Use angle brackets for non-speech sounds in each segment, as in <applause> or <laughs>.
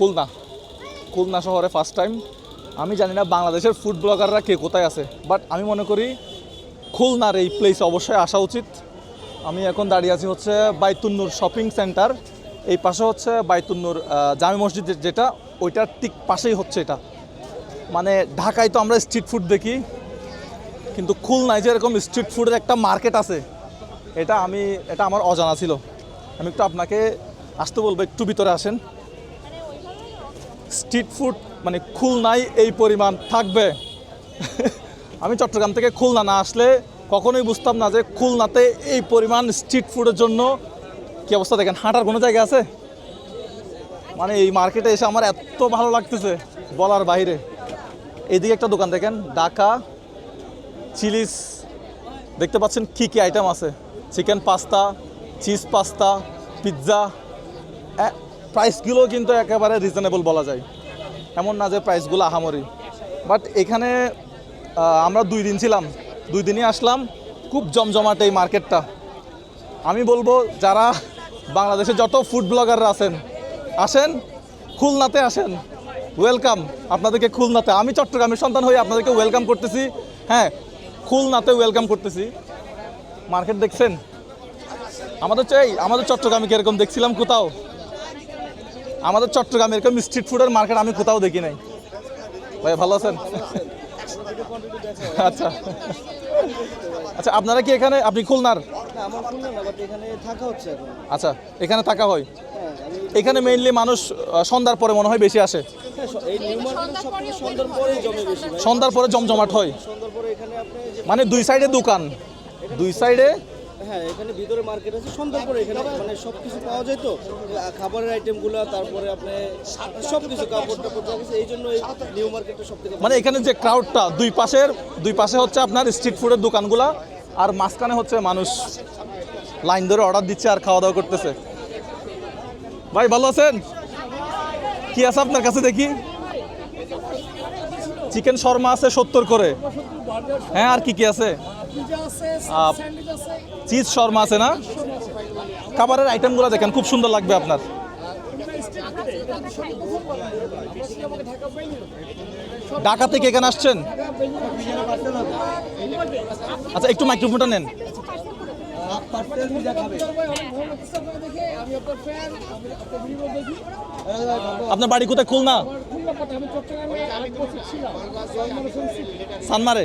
খুলনা। খুলনা শহরে first time আমি জানি না বাংলাদেশের ফুড ব্লগাররা কে, কোথায় আছে। বাট আমি মনে করি খুলনার এই প্লেস অবশ্যই আসা উচিত। আমি এখন দাঁড়িয়ে আছি হচ্ছে বাইতুন্নুর শপিং সেন্টার এই পাশে হচ্ছে বাইতুন্নুর জামি মসজিদ যেটা, ওইটার ঠিক পাশেই হচ্ছে এটা। মানে ঢাকায় তো আমরা স্ট্রিট ফুড দেখি। কিন্তু খুলনায় যে এরকম স্ট্রিট ফুডের একটা মার্কেট আছে, এটা আমি এটা আমার অজানা ছিল। আমি একটু আপনাকে আসতে বলব, একটু ভিতরে আসেন। স্ট্রিট ফুড মানে খুলনায় এই পরিমাণ থাকবে। আমি চট্টগ্রাম থেকে খুলনা না আসলে কখনোই বুঝতাম না যে খুলনাতে এই পরিমাণ স্ট্রিট ফুডের জন্য কী অবস্থা। দেখেন, হাঁটার কোনো জায়গা আছে? মানে এই মার্কেটে এসে আমার এত ভালো লাগতেছে বলার বাইরে। এইদিকে একটা দোকান দেখেন, ঢাকা চিলিস। দেখতে পাচ্ছেন কী কী আইটেম আছে? Chicken pasta, cheese pasta, pizza. প্রাইসগুলো কিন্তু একেবারে রিজনেবল বলা যায়। এমন না যে প্রাইসগুলো আহামরি। বাট এখানে আমরা দুই দিন ছিলাম। দুই দিনই আসলাম। খুব জমজমাট এই মার্কেটটা। আমি বলব, যারা বাংলাদেশে যত ফুড ব্লগাররা আছেন, আসেন, খুলনাতে আসেন। ওয়েলকাম আপনাদেরকে খুলনাতে, আমি চট্টগ্রামের সন্তান হয়ে আপনাদেরকে ওয়েলকাম করতেছি। হ্যাঁ খুলনাতে ওয়েলকাম করতেছি। মার্কেট দেখছেন? আমাদের চাই, আমাদের চট্টগ্রামে কীরকম দেখছিলাম কোথাও? আমাদের চট্টগ্রামে এরকম স্ট্রিট ফুডের মার্কেট আমি কোথাও দেখি নাই। ভাই ভালো আছেন? আচ্ছা। আচ্ছা আপনারা কি এখানে আপনি খুলনার? না আমার খুলনা না বাট এখানে থাকা হচ্ছে এখন। আচ্ছা এখানে থাকা হয়? এখানে মেইনলি মানুষ সন্ধ্যার পরে মনে হয় বেশি আসে। হ্যাঁ, সন্ধ্যার পরেই জমে বেশি ভাই। সন্ধ্যার পরে জমজমাট হয়। সন্ধ্যার পরে এখানে আপনি যে মানে দুই সাইডে দোকান। দুই সাইডে হ্যাঁ এখানে ভিতরে মার্কেট আছে সন্ধ্যার পরে এখানে মানে সব কিছু পাওয়া যায় তো। খাবারের আইটেমগুলো তারপরে আপনি সব কিছু কাপড় টাপড় যা এই জন্য নিউ মার্কেটটা সব থেকে মানে এখানে যে ক্রাউডটা দুই পাশের দুই পাশে হচ্ছে আপনার স্ট্রিট ফুডের দোকানগুলা আর মাঝখানে হচ্ছে মানুষ লাইন ধরে অর্ডার দিচ্ছে আর খাওয়া দাওয়া করতেছে। ভাই ভালো আছেন? কি আছে আপনার কাছে দেখি? চিকেন শর্মা আছে সত্তর করে। হ্যাঁ আর কি কি আছে। চিজ শর্মা আছে না? খাবারের আইটেমগুলো দেখেন, খুব সুন্দর লাগবে আপনার। ঢাকা থেকে এখানে আসছেন? আচ্ছা একটু মাইক্রোফোনটা নেন। আপনার বাড়ি কোথায়? খুলনা? সানমারে?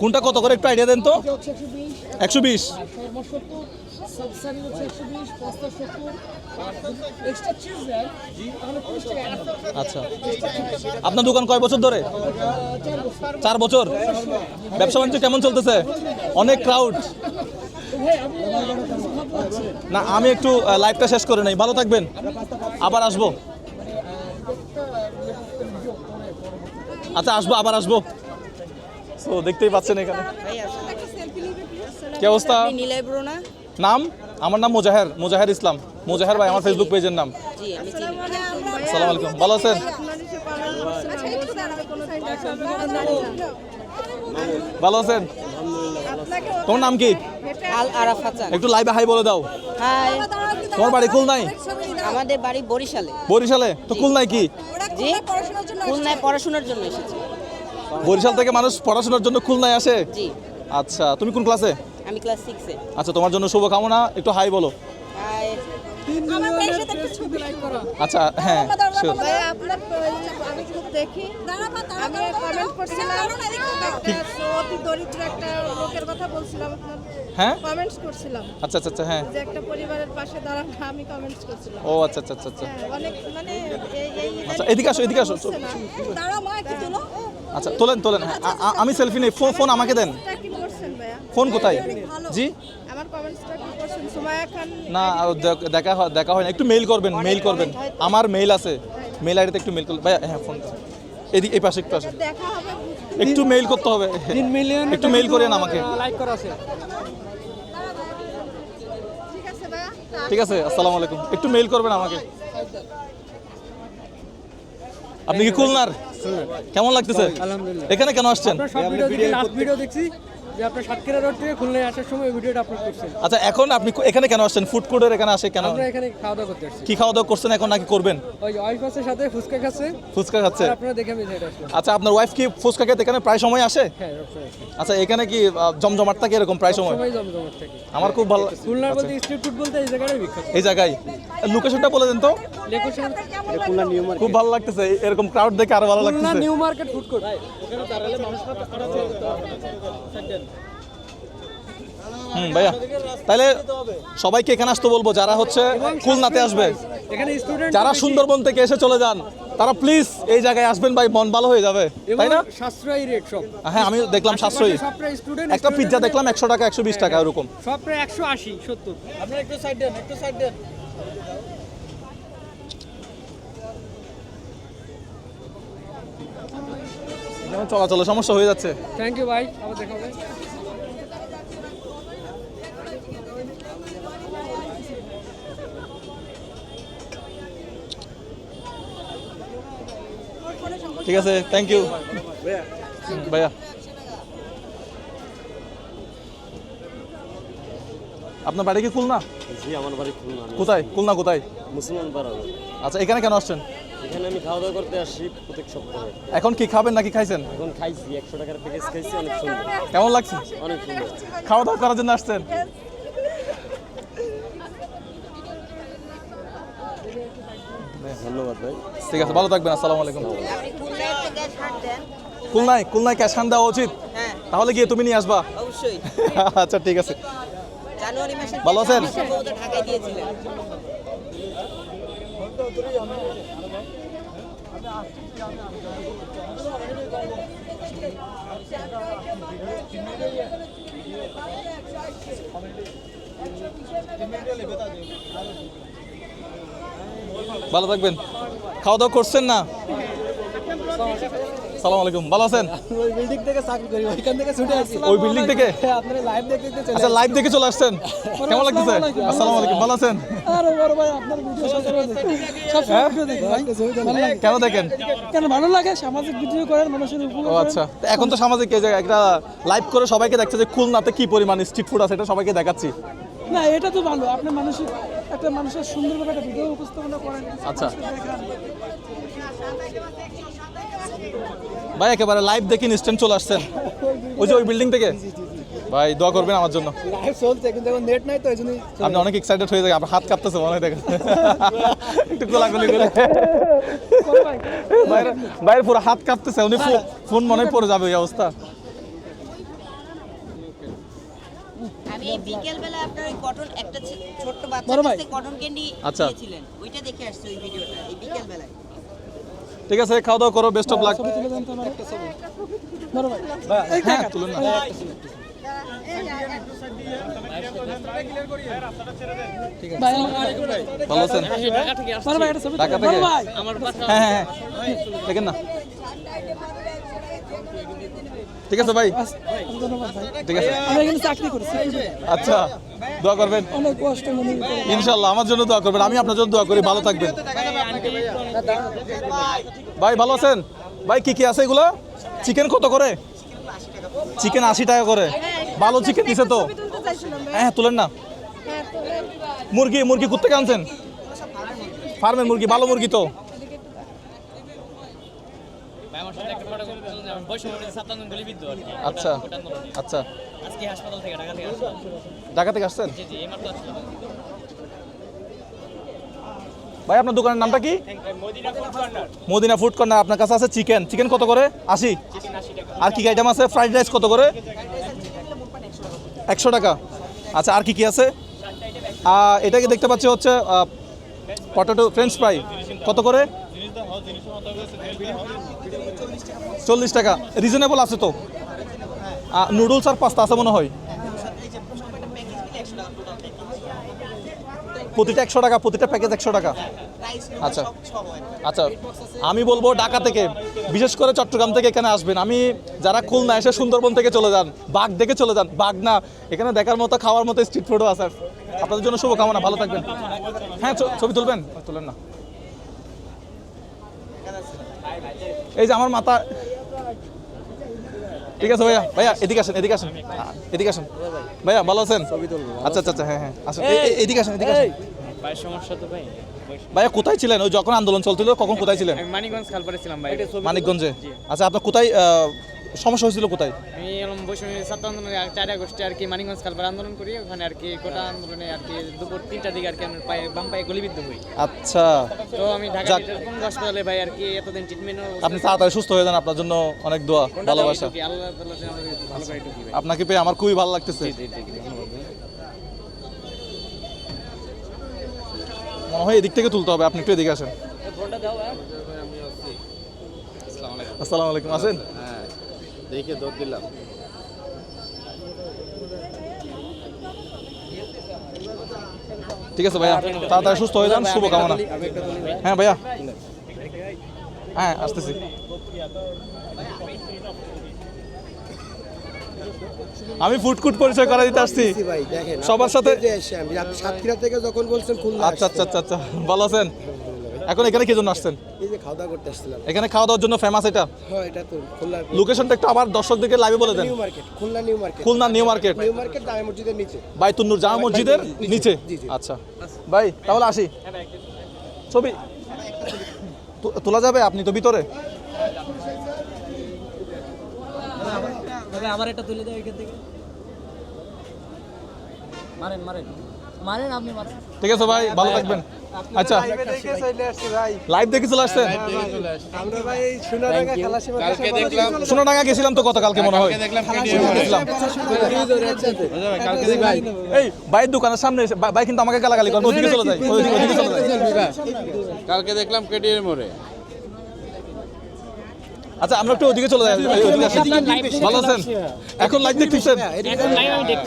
কোনটা কত করে একটু আইডিয়া দেন তো? একশো বিশ। আচ্ছা। আপনার দোকান কয় বছর ধরে? চার বছর। ব্যবসা বাণিজ্য কেমন চলতেছে? অনেক ক্রাউড না আমি একটু লাইভটা শেষ করে নেই। ভালো থাকবেন। আবার আসব। আচ্ছা আসব আবার আসব। তো দেখতেই পাচ্ছেন এখানে। কি অবস্থা? নাম? আমার নাম মোজাহের মোজাহের ইসলাম। মোজাহের ভাই আমার ফেসবুক পেজের নাম। জি আসসালামু আলাইকুম। ভালো আছেন? ভালো আছেন? তোমার নাম কি? আল আরাফ একটু লাইভে হাই বলে দাও। হাই। তোমার বাড়ি খুলনাই আমাদের বাড়ি বরিশালে। বরিশালে? তো খুলনায় কি? জি। খুলনায় পড়াশোনার জন্য এসেছি। বরিশাল থেকে মানুষ পড়াশোনার জন্য খুলনায় আসে? জি। আচ্ছা তুমি কোন ক্লাসে আমি ক্লাস সিক্সে আচ্ছা তোমার জন্য শুভকামনা একটু হাই বলো। হাই আচ্ছা হ্যাঁ sure. ভাই আপনার আমি খুব দেখি। আমি কমেন্ট করছিলাম। একটা অতি দরিদ্র একটা লোকের কথা বলছিলাম আপনার। হ্যাঁ? কমেন্টস করছিলাম। আচ্ছা আচ্ছা আচ্ছা হ্যাঁ। যে একটা পরিবারের পাশে দাঁড়ান আমি কমেন্টস করছিলাম। ও আচ্ছা আচ্ছা আচ্ছা আচ্ছা। হ্যাঁ, অনেক মানে এই এই আচ্ছা এদিকে আসো এদিকে আসো। দাঁড়াও মা কি তুলো। আচ্ছা তোলেন তোলেন। হ্যাঁ, আমি সেলফি নেই ফোন ফোন আমাকে দেন এটা কি করছেন ভাইয়া ফোন কোথায়? জি? আমার কমেন্টসটা কি করছেন সুমায়া খান না আর দেখা হয় দেখা হয় না। একটু মেইল করবেন মেইল করবেন। আমার মেইল আছে। মেইল আইডিতে একটু মেইল করবেন। ভাই হ্যাঁ ফোন এদিকে এই পাশে একটু আসে দেখা হবে একটু মেইল করতে হবে। একটু মেইল করেন আমাকে। লাইক করা আছে। ঠিক আছে ভাইয়া। ঠিক আছে আসসালামু আলাইকুম। একটু মেইল করবেন আমাকে। আপনি কি খুলনার? কেমন লাগতেছে? আলহামদুলিল্লাহ। এখানে কেন আসছেন? ভিডিও দেখি ভিডিও দেখছি। যে আপনার সাতক্ষীরা রোড থেকে খুলনায় আসার সময় ভিডিওটা আপলোড করছেন। আচ্ছা এখন আপনি এখানে কেন আসছেন? ফুড কোর্টের এখানে আসে কেন? আমরা এখানে খাওয়া দাওয়া করতে আসছি। কি খাওয়া দাওয়া করছেন এখন নাকি করবেন? ওই ওয়াইফ আছে সাথে ফুচকা খাচ্ছে। ফুচকা খাচ্ছে। আপনারা দেখে আমি এটা আসলাম। আচ্ছা আপনার ওয়াইফ কি ফুচকা খেতে এখানে প্রায় সময় আসে? হ্যাঁ আচ্ছা এখানে কি জমজমাট থাকে এরকম প্রায় সময়? সবাই জমজমাট থাকে। আমার খুব ভালো খুলনার বলতে স্ট্রিট ফুড বলতে এই জায়গাটাই বিখ্যাত। এই জায়গায়। লোকেশনটা বলে দেন তো। Location Khulna new market. খুব ভালো লাগতেছে। এরকম ক্রাউড দেখে আরও ভালো খুলনা লাগতেছে। New market food court hmm ভাইয়া। তাহলে সবাইকে এখানে আসতে বলব যারা হচ্ছে খুলনাতে আসবে। যারা সুন্দরবন থেকে এসে চলে যান তারা প্লিজ এই জায়গায় আসবেন ভাই মন ভালো হয়ে যাবে তাই না? সাশ্রয়ী রেট সব। হ্যাঁ আমি দেখলাম সাশ্রয়ী স্টুডেন্ট একটা পিৎজা দেখলাম একশো টাকা একশো বিশ টাকা ওরকম। সব প্রায় একশো আশি সত্তর। আপনারা একটু সাইড দেন একটু সাইড দেন। যেমন চলাচলের সমস্যা হয়ে যাচ্ছে। থ্যাংক ইউ ভাই। আবার দেখা হবে। ঠিক আছে থ্যাংক ইউ ভাইয়া। আপনার বাড়ি কি খুলনা? জি আমার বাড়ি খুলনা। কোথায়? খুলনা কোথায়? মুসলমান পাড়া আচ্ছা এখানে কেন আসছেন? এখানে আমি খাওয়া দাওয়া করতে আসি প্রত্যেক সপ্তাহে। এখন কি খাবেন নাকি খাইছেন? এখন খাইছি একশো টাকার প্যাকেজ খাইছি অনেক সুন্দর। কেমন লাগছে? অনেক সুন্দর। খাওয়া দাওয়া করার জন্য আসছেন? ধন্যবাদ ভাই। ঠিক আছে ভালো থাকবেন আসসালামু আলাইকুম। খুলনায় খুলনায় ক্যাশ হান দেওয়া উচিত? হ্যাঁ। তাহলে গিয়ে তুমি নিয়ে আসবা। অবশ্যই। <laughs> আচ্ছা ঠিক আছে। ভালো আছেন? ঢাকায় দিয়েছিলেন। ভালো থাকবেন। খাওয়া দাওয়া করছেন না? সালাম আলাইকুম। ভালো আছেন? ওই বিল্ডিং থেকে চাকরি করি ওইখান থেকে ছুটে আসছি। ওই বিল্ডিং থেকে? আপনারা লাইভ দেখতে চলে আচ্ছা লাইভ দেখে চলে আসছেন? কেমন লাগতেছে? আসসালামু আলাইকুম। ভালো আছেন? আরে বড় ভাই আপনার ভিডিও সব হ্যাঁ? ভিডিও দেখি ভাই। কেন দেখেন? কেন ভালো লাগে? সামাজিক ভিডিও করেন মানুষের ও আচ্ছা। এখন তো সামাজিক এই যে একটা লাইভ করে সবাইকে দেখছে যে খুলনাতে কি পরিমাণ স্ট্রিট ফুড আছে এটা সবাইকে দেখাচ্ছি। না এটা তো ভালো। আপনি মানুষের একটা মানুষের সুন্দরভাবে একটা ভিডিও উপস্থাপনা করেন। আচ্ছা। ভাই একেবারে লাইভ দেখে ইনস্ট্যান্ট চলে আসছেন। ওই যে ওই বিল্ডিং থেকে? ভাই দোয়া করবেন আমার জন্য। লাইভ চলছে কিন্তু এখন নেট নাই তো এই আপনি অনেক এক্সাইটেড হয়ে যায় আপনার হাত কাঁপতেছে মনে হয় দেখেন। একটু গোলাগুলি করে। বাইরে বাইরে পুরো হাত কাঁপতেছে উনি ফোন মনে পড়ে যাবে এই অবস্থা আমি এই বিকেল বেলা আপনার ওই কটন একটা ছোট্ট বাচ্চা কাছে কটন ক্যান্ডি আচ্ছা। দিয়েছিলেন। ওইটা দেখে আসছে ওই ভিডিওটা এই বিকেল বেলায় ঠিক আছে খাওয়া দাওয়া করো বেস্ট অফ লাক হ্যাঁ তুলুন না ভালো আছেন? ঢাকা থেকে? হ্যাঁ হ্যাঁ হ্যাঁ। দেখেন না। ঠিক আছে ভাই? ঠিক আছে। আমি এখানে চাকরি করছি আচ্ছা দোয়া করবেন। অনেক কষ্ট মনে করে ইনশাল্লাহ আমার জন্য দোয়া করবেন। আমি আপনার জন্য দোয়া করি ভালো থাকবেন। ভাই ভালো আছেন? ভাই কি কি আছে এগুলো? চিকেন কত করে? চিকেন আশি টাকা করে। ভালো চিকেন দিছে তো। হ্যাঁ তুলেন না। হ্যাঁ। মুরগি মুরগি কোথেকে আনছেন? ফার্মের মুরগি ভালো মুরগি তো। আচ্ছা আচ্ছা। ঢাকা থেকে আসছেন? ভাই আপনার দোকানের নামটা কি? মদিনা ফুড কর্নার আপনার কাছে আছে চিকেন চিকেন কত করে? আশি। আর কি আইটেম আছে? ফ্রাইড রাইস কত করে? একশো টাকা। আচ্ছা আর কি কি আছে? আহ, এটা কি দেখতে পাচ্ছি হচ্ছে পটেটো ফ্রেঞ্চ ফ্রাই কত করে? চল্লিশ টাকা। রিজনেবল আছে তো? নুডলস আর পাস্তা আছে মনে হয়। প্রতিটা একশো টাকা, প্রতিটা প্যাকেজ একশো টাকা। আচ্ছা। আচ্ছা আমি বলব ঢাকা থেকে, বিশেষ করে চট্টগ্রাম থেকে এখানে আসবেন। আমি, যারা খুলনা এসে সুন্দরবন থেকে চলে যান, বাঘ দেখে চলে যান, বাঘ না, এখানে দেখার মতো, খাওয়ার মতো স্ট্রিট ফুডও আছে। আপনাদের জন্য শুভকামনা, ভালো থাকবেন। হ্যাঁ ছবি তুলবেন? তুলেন না। এই যে আমার মাথা ঠিক আছে ভাইয়া ভাইয়া এদিকে আসেন এদিকে আসেন। এদিকে আসেন। ভাইয়া ভালো আছেন? আচ্ছা আচ্ছা আচ্ছা হ্যাঁ হ্যাঁ আসেন। এদিকে আসেন এদিকে আসেন। সমস্যা তো ভাই ভাইয়া কোথায় ছিলেন? ওই যখন আন্দোলন চলছিল কখন কোথায় ছিলেন? মানিকগঞ্জ খালপাড়ে ছিলাম ভাই। মানিকগঞ্জে। আচ্ছা আপনার কোথায় সমস্যা হয়েছিল কোথায়? আমি এলাম বৈষম্য ছাত্র আন্দোলনে চার আগস্টে আর কি মানিকগঞ্জ আন্দোলন করি। ওখানে আর কি গোটা আন্দোলনে আর কি দুপুর তিনটার দিকে আর কি আমি পায়ে বাম পায়ে গলিবিদ্ধ হই। আচ্ছা। তো আমি ঢাকা হাসপাতালে ভাই আর কি এতদিন ট্রিটমেন্টও আপনি তাড়াতাড়ি সুস্থ হয়ে যান আপনার জন্য অনেক দোয়া ভালোবাসা। আল্লাহ তাআলা ভালো করে ভাই। আপনাকে পেয়ে আমার খুবই ভালো লাগতেছে। জি জি জি ধন্যবাদ ভাই। মনে হয় এদিক থেকে তুলতে হবে আপনি একটু এদিকে আসেন। আসসালামু আলাইকুম আসেন। দেখে দৌড় দিলাম। ঠিক আছে ভাইয়া তাড়াতাড়ি সুস্থ হয়ে যান শুভকামনা। হ্যাঁ ভাইয়া। হ্যাঁ আসতেছি। আমি ফুটকুট পরিচয় করা দিতে আসছি। সবার সাথে সাতক্ষীরা থেকে যখন বলছেন আচ্ছা আচ্ছা আচ্ছা আচ্ছা ভালো আছেন? এখন এখানে কি জন্য আসছেন? এই যে খাওয়া দাওয়া করতে আসছিলাম। এখানে খাওয়া দাওয়ার জন্য ফেমাস এটা? হ্যাঁ এটা তো খুলনার লোকেশনটা একটু আবার দর্শকদেরকে লাইভে বলে দেন। New market Khulna new market Khulna new market new market দামে মসজিদের নিচে। বাইতুন্নুর জামা মসজিদের নিচে। জি, জি। আচ্ছা। ভাই তাহলে আসি। ছবি। তু- তোলা যাবে আপনি তো ভিতরে? আবার একটা তুলে দেয় এখান থেকে। মারেন মারেন। ঠিক আছে ভাই ভালো থাকবেন। আচ্ছা। লাইভ দেখে চলে আসছেন? সোনাডাঙ্গা কালকে দেখলাম। সোনাডাঙ্গা গেছিলাম তো গতকালকে মনে হয়। গেছিলাম এই ভাইয়ের দোকানের সামনে এসে ভাই- ভাই কিন্তু আমাকে গালাগালি ওদিকে চলে যায় ওদিকে ওদিকে চলে যায়। কালকে দেখলাম কেটিএর মোড়ে। আচ্ছা আমরা একটু ওদিকে চলে যাই। ভালো আছেন? এখন লাইভ দেখতেছেন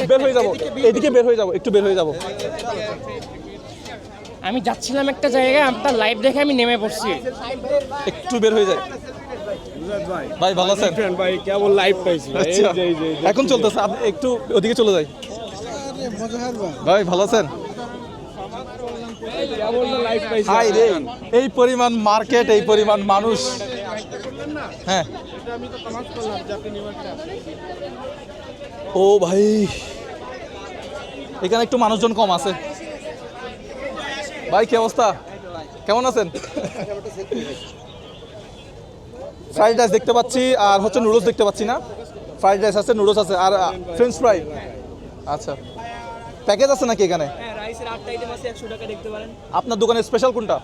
বের হয়ে যাব। এদিকে বের হয়ে যাব একটু বের হয়ে যাব। আমি যাচ্ছিলাম একটা জায়গায় আপনার লাইভ দেখে আমি নেমে পড়ছি। একটু বের হয়ে যায় ভাই ভালো আছেন? ভাই কেমন লাইভ পাইছি? আচ্ছা এখন চলতেছে। আপনি একটু ওদিকে চলে যাই। ভাই ভালো আছেন? এই পরিমাণ মার্কেট এই পরিমাণ মানুষ। হ্যাঁ। ও ভাই। এখানে একটু মানুষজন কম আছে। ভাই কি অবস্থা? কেমন আছেন? ফ্রাইড রাইস দেখতে পাচ্ছি আর হচ্ছে নুডলস দেখতে পাচ্ছি না। ফ্রাইড রাইস আছে নুডলস আছে আর ফ্রেঞ্চ ফ্রাই। আচ্ছা। প্যাকেজ আছে নাকি এখানে? হ্যাঁ রাইসের আটটা আইটেম আছে একশো টাকা দেখতে পারেন। আপনার দোকানে স্পেশাল কোনটা?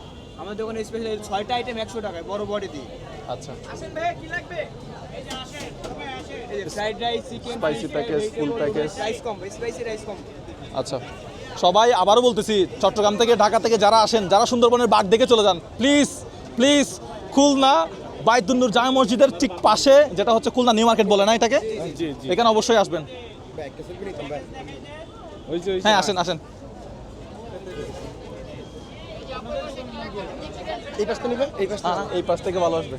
আমার দোকানে স্পেশাল ছয়টা আইটেম একশো টাকায় বড় বডি দিয়ে। আচ্ছা। Fried rice chicken. রাইস কম স্পাইসি রাইস কম আচ্ছা। সবাই আবারও বলতেছি চট্টগ্রাম থেকে ঢাকা থেকে যারা আসেন যারা সুন্দরবনের বাঘ দেখে চলে যান প্লিজ প্লিজ খুলনা বাইতুন্নুর জামা মসজিদের ঠিক পাশে যেটা হচ্ছে খুলনা নিউ মার্কেট বলে না এটাকে? এখানে অবশ্যই আসবেন। হ্যাঁ আসেন আসেন। এই পাশটা নিবেন এই পাশটা? এই পাশ থেকে ভালো আসবে।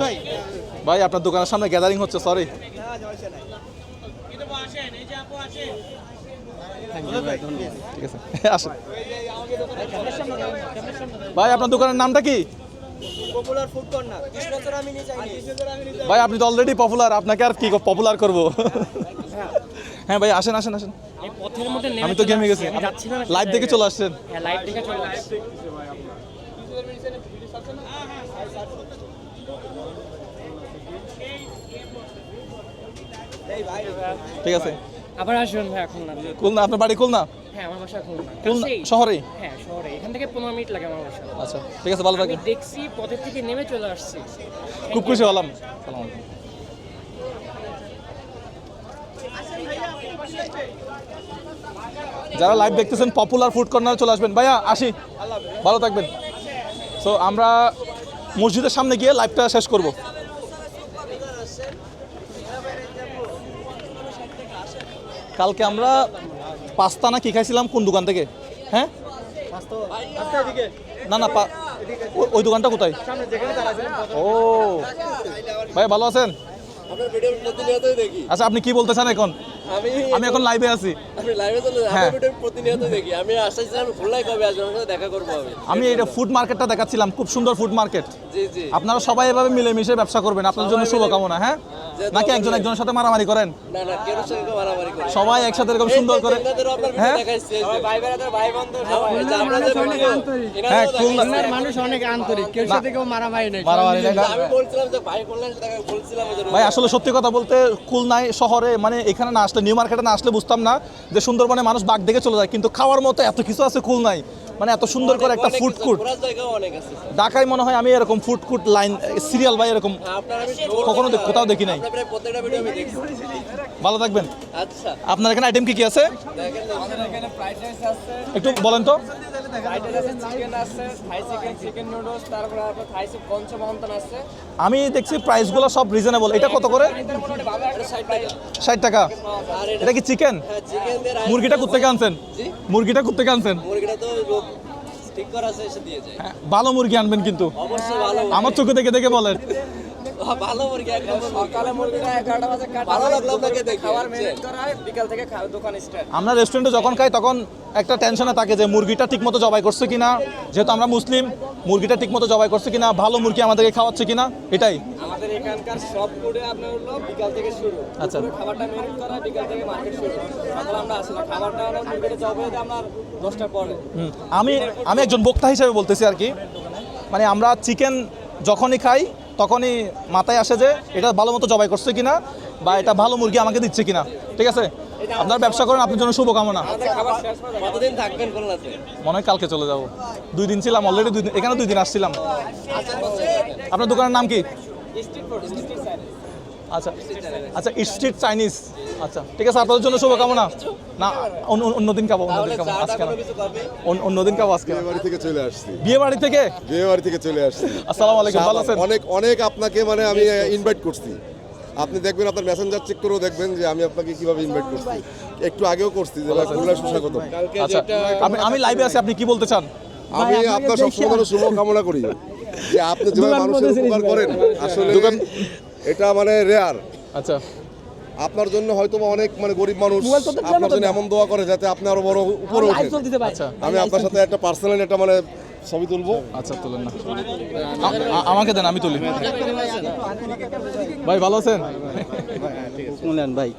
ভাই ভাই। আপনার দোকানের সামনে গ্যাদারিং হচ্ছে সরি ঠিক আছে <laughs> আসেন। ভাই আপনার দোকানের নামটা কি? ভাই আপনি তো অলরেডি পপুলার আপনাকে আর কি পপুলার করব? <laughs> হ্যাঁ ভাই আসেন আসেন আসেন। আমি তো গেমে গেছি। লাইভ দেখে চলে আসছেন। হ্যাঁ দেখে চলে আসছি। ঠিক আছে। আবার আসবেন ভাই এখন না। খুলনা আপনার বাড়ি খুলনা? হ্যাঁ আমার বাসা খুলনা। খুলনা শহরে হ্যাঁ শহরে এখান থেকে পনেরো মিনিট লাগে আমার বাসা। আচ্ছা ঠিক আছে ভালো আমি থাকবেন দেখছি পথের থেকে নেমে চলে আসছি। খুব খুশি হলাম। আলাইকুম। যারা লাইভ দেখতেছেন পপুলার ফুড কর্নারে চলে আসবেন। ভাইয়া, আসি। ভালো থাকবেন। সো আমরা মসজিদের সামনে গিয়ে লাইভটা শেষ করব। কালকে আমরা পাস্তা না কি খাইছিলাম? কোন দোকান থেকে? হ্যাঁ? না না ওই দোকানটা কোথায়? ও। ভাই ভালো আছেন? আচ্ছা আপনি কি বলতে চান এখন? আমি আমি এখন লাইভে আছি। আমি লাইভে চলে হ্যাঁ। আমি ভিডিও প্রতিনিয়ত দেখি। আমি খুলনায় কবে আসবেন আমার সাথে দেখা করব আমি। আমি এটা ফুড মার্কেটটা দেখাচ্ছিলাম খুব সুন্দর ফুড মার্কেট জি জি। আপনারা সবাই এভাবে মিলেমিশে ব্যবসা করবেন আপনার জন্য শুভকামনা হ্যাঁ? নাকি একজন একজনের সাথে মারামারি করেন? না না কেউ সঙ্গে মারামারি করে। সবাই একসাথে এরকম সুন্দর করে হ্যাঁ? দেখাইছি এই যে। এই যে হ্যাঁ খুলনার মানুষ অনেক আন্তরিক। কেউ সাথে কেউ মারামারি নেই। মারামারি নাই? আমি বলছিলাম যে ভাই খুলনার সাথে দেখা বলছিলাম ভাই আসলে সত্যি কথা বলতে খুলনায় শহরে মানে এখানে না আসলে নিউ মার্কেটে না আসলে বুঝতাম না যে সুন্দরবনে মানুষ বাঘ দেখে চলে যায়, কিন্তু খাওয়ার মতো এত কিছু আছে খুলনায় মানে এত সুন্দর করে একটা ফুড কোর্ট ঢাকায় মনে হয় আমি এরকম ফুড কোর্ট লাইন সিরিয়াল বা এরকম কখনো দে- কোথাও দেখি নাই। আপনার প্রায় প্রত্যেকটা ভিডিও আমি দেখছি। ভালো থাকবেন। আচ্ছা। আপনার এখানে আইটেম কি কি আছে? একটু বলেন তো। আমি দেখছি প্রাইসগুলো সব রিজনেবল এটা কত করে? ষাট টাকা। এটা কি চিকেন হ্যাঁ মুরগিটা কোথেকে আনছেন? মুরগিটা কোথেকে আনছেন? মুরগিটা তো ঠিক করা আছে এসে দিয়ে যায়। হ্যাঁ, ভালো মুরগি আনবেন কিন্তু। অবশ্যই ভালো আমার চোখে দেখে দেখে বলেন। ভালো মুরগি একদম সকালে মুরগিটা এগারোটা বাজে কাটা ভালো লাগল আপনাকে দেখে খাবার করা হয় বিকাল থেকে দোকান স্টার্ট আমরা রেস্টুরেন্টে যখন খাই তখন একটা টেনশনে থাকে যে মুরগিটা ঠিকমতো জবাই করছে কিনা। যেহেতু আমরা মুসলিম মুরগিটা ঠিকমতো জবাই করছে কিনা ভালো মুরগি আমাদেরকে খাওয়াচ্ছে কিনা এটাই। আমাদের এখানকার সব ফুডে আপনার হলো বিকাল থেকে শুরু। আচ্ছা। খাবারটা করা বিকাল থেকে মার্কেট শুরু। সকালে আমরা আসি না। খাবারটা হলো মুরগিটা জব হয়ে যায় আপনার পরে। আমি আমি একজন বক্তা হিসেবে বলতেছি আর কি। মানে আমরা চিকেন যখনই খাই তখনই মাথায় আসে যে এটা ভালো মতো জবাই করছে কিনা বা এটা ভালো মুরগি আমাকে দিচ্ছে কিনা। ঠিক আছে? আপনার ব্যবসা করেন আপনার জন্য শুভকামনা। মনে হয় কালকে চলে যাব। দুই দিন ছিলাম অলরেডি দুই দিন এখানে দুই দিন আসছিলাম। আপনার দোকানের নাম কি? আচ্ছা আচ্ছা স্ট্রিট চাইনিজ আচ্ছা ঠিক আছে আপনাদের জন্য শুভকামনা। না অন্য অন্যদিন খাব অন্যদিন খাব আজকে অন্যদিন খাব আজকে। বিয়ে বাড়ি থেকে চলে আসছি। বিয়ে বাড়ি থেকে? বিয়ে বাড়ি থেকে চলে আসছি। আসসালামু আলাইকুম ভালো আছেন? অনেক অনেক আপনাকে মানে আমি ইনভাইট করছি। আপনি দেখবেন আপনার মেসেঞ্জার চেক করেও দেখবেন যে আমি আপনাকে কীভাবে ইনভাইট করছি। একটু আগেও করছি যে খুলনা সুস্বাগত আচ্ছা আমি আমি লাইভে আছি আপনি কি বলতে চান? আমি আপনার সবসময় শুভ কামনা করি। যে আপনি যেভাবে মানুষের উপকার করেন আসলে এটা মানে রেয়ার আচ্ছা। আপনার জন্য হয়তো অনেক মানে গরিব মানুষ আপনার জন্য এমন দোয়া করে যাতে আপনি আরও বড় উপরে ওঠেন। আচ্ছা। আমি আপনার সাথে একটা পার্সোনাল একটা মানে ছবি তুলবো। আচ্ছা তুলেন না। আমাকে দেন আমি তুলি। ভাই ভালো আছেন? শুনলেন ভাই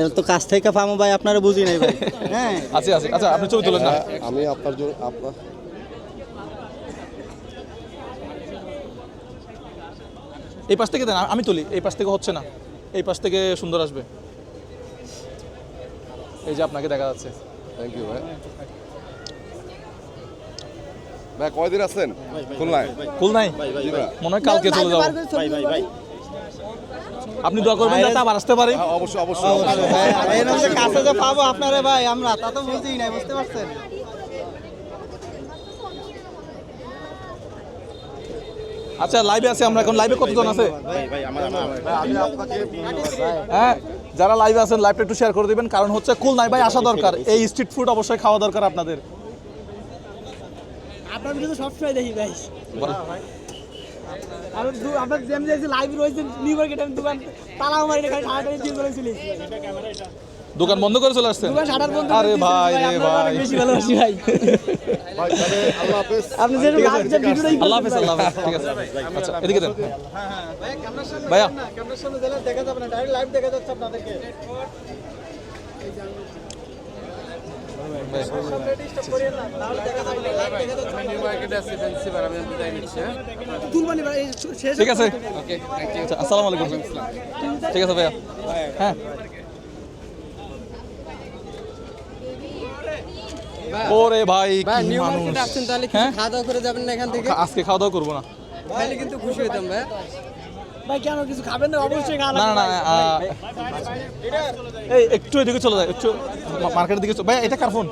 এর তো কাছ থেকে পামো ভাই আপনারা বুঝি নাই ভাই। হ্যাঁ। আছি আছি। আচ্ছা আপনি ছবি তুলেন না। আমি আপনার জন্য আপনার এই পাশ থেকে দেন আমি তুলি। এই পাশ থেকে হচ্ছে না। এই পাশ থেকে সুন্দর আসবে এই যে আপনাকে দেখা যাচ্ছে থ্যাংক ইউ ভাই ভাই কয়দিন আছেন খুলনায় ভাই। মনে হয় কালকে চলে যাব আপনি দোয়া করবেন যাতে আবার আসতে পারি হ্যাঁ, অবশ্যই অবশ্যই কাছে যে পাবো আপনারে ভাই আমরা তা তো বুঝি নাই বুঝতে পারছেন আচ্ছা লাইভে আছে আমরা এখন লাইভে কতজন আছে? হ্যাঁ যারা লাইভে আছেন লাইভটা একটু শেয়ার করে দিবেন। কারণ হচ্ছে কুল নাই ভাই আসা দরকার। এই স্ট্রিট ফুড অবশ্যই খাওয়া দরকার আপনাদের। আপনার ভিডিও সবসময় দেখি ভাই। আপনার জ্যাম যে লাইভ রয়েছে নিউ মার্কেট আমি দোকান তালা মারি সাড়ে দিয়ে চলে চলে দোকান বন্ধ করে চলে আসছেন? আরে ভাই রে ভাই। বেশি ভালোবাসি ভাই। ভাই আল্লাহ হাফেজ। আপনি যে ঠিক আছে। লাইভ আল্লাহ হাফেজ আল্লাহ হাফেজ ঠিক আছে। আচ্ছা এদিকে দেন ভাইয়া। দেখা যাবে না ডাইরেক্ট লাইভ দেখা যাচ্ছে আপনাদেরকে। তুলবানি ভাই শেষ ঠিক আছে। আসসালামু আলাইকুম। ঠিক আছে ভাইয়া। হ্যাঁ। ওরে ভাই ভাই কি নিউ মানুষ। তাহলে হ্যাঁ? খাওয়া দাওয়া করে যাবেন না এখান থেকে? আজকে খাওয়া দাওয়া করব না। তাহলে কিন্তু খুশি হইতাম ভাই। ভাই কেন কিছু খাবেন না? অবশ্যই খাওয়া না না না এই একটু এদিকে চলে যায় একটু মার্কেটের দিকে ভাই এটা কার ফোন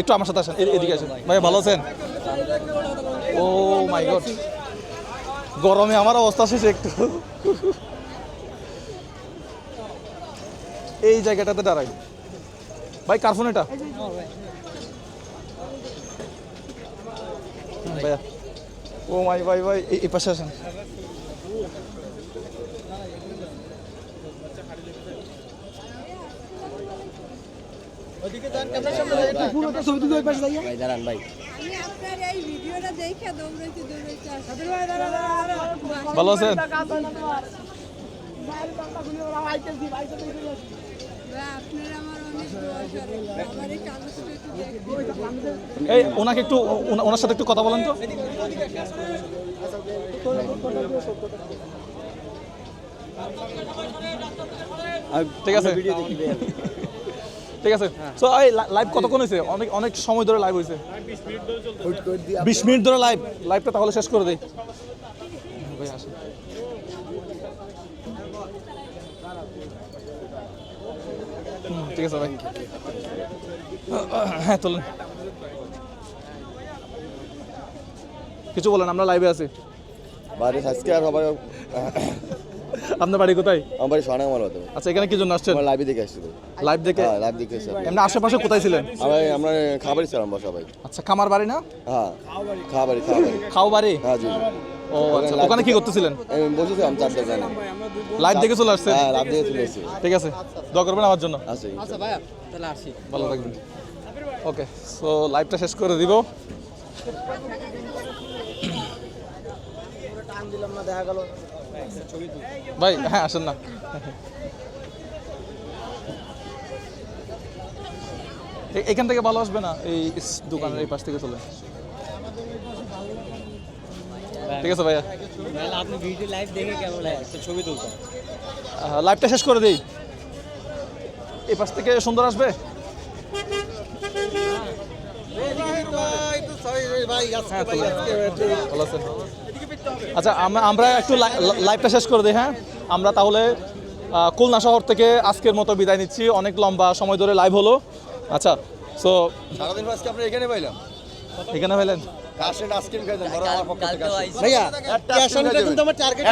একটু আমার সাথে আসেন এদিকে আসেন। ভাই ভালো আছেন? Oh my God. গরমে আমার অবস্থা শেষ একটু। এই জায়গাটাতে দাঁড়াই। ভাই কার ফোন এটা হুম, ভাইয়া ও মাই ভাই ভাই এই- পাশে আসেন পুরোটা ছবি তুলে ওই পাশে যাইয়া ভাই দাঁড়ান ভাই আমি আপনার এই ভিডিওটা দেখে দৌড়াইতে দৌড়াইতে আসছি ভালো আছেন দোয়া এই ওনাকে একটু ওনার সাথে একটু কথা বলেন তো। ঠিক আছে। ঠিক আছে। সো এই লাইভ কতক্ষণ হয়েছে অনেক অনেক সময় ধরে লাইভ হয়েছে বিশ মিনিট ধরে লাইভ লাইভটা তাহলে শেষ করে দেই ভাই আসেন। হুম, ঠিক আছে ভাই। হ্যাঁ তোলেন। কিছু বলেন আমরা লাইভে আছি। বাড়ি আজকে আর সবাই আপনার বাড়ি কোথায়? আমার বাড়ি সোনা আমার হতো আচ্ছা এখানে কি জন্য আসছেন? আমার লাইভে দেখে আসছিল লাইভ দেখে? হ্যাঁ লাইভ দেখে এসেছি এমনি আশেপাশে কোথায় ছিলেন? আমি আমরা খাবারই ছিলাম বসা ভাই আচ্ছা খামার বাড়ি না? হ্যাঁ খাবারই খাবারই। খাও বাড়ি হ্যাঁ জি। ও আচ্ছা ওখানে কি করতেছিলেন? আমি বসেছিলাম লাইভ দেখে চলে আসছেন হ্যাঁ চলে এসেছি ঠিক আছে দোয়া করবেন আমার জন্য। আছে ভালো থাকবেন। ওকে সো লাইভটা শেষ করে দিব। ভাই হ্যাঁ আসেন না। এখান থেকে ভালো আসবে না? এই ইস- দোকানের এই পাশ থেকে চলে। ঠিক আছে ভাইয়া। আপনি ভিডিও লাইভ দেখে কেমন লাগে? ছবি তুলতে। লাইভটা শেষ করে দেই। এই পাশ থেকে সুন্দর আসবে? হ্যাঁ? আচ্ছা আমরা আমরা একটু লাই- লাইভটা শেষ করে দিই হ্যাঁ? আমরা তাহলে খুলনা শহর থেকে আজকের মতো বিদায় নিচ্ছি। অনেক লম্বা সময় ধরে লাইভ হলো। আচ্ছা সো সারাদিন আজকে আমরা এখানে পাইলাম? এখানে পেলেন কাশের আইসক্রিম খাইতেন বড় আমার পক্ষ থেকে ভাইয়া ক্যাশ অন কিন্তু আমার টার্গেট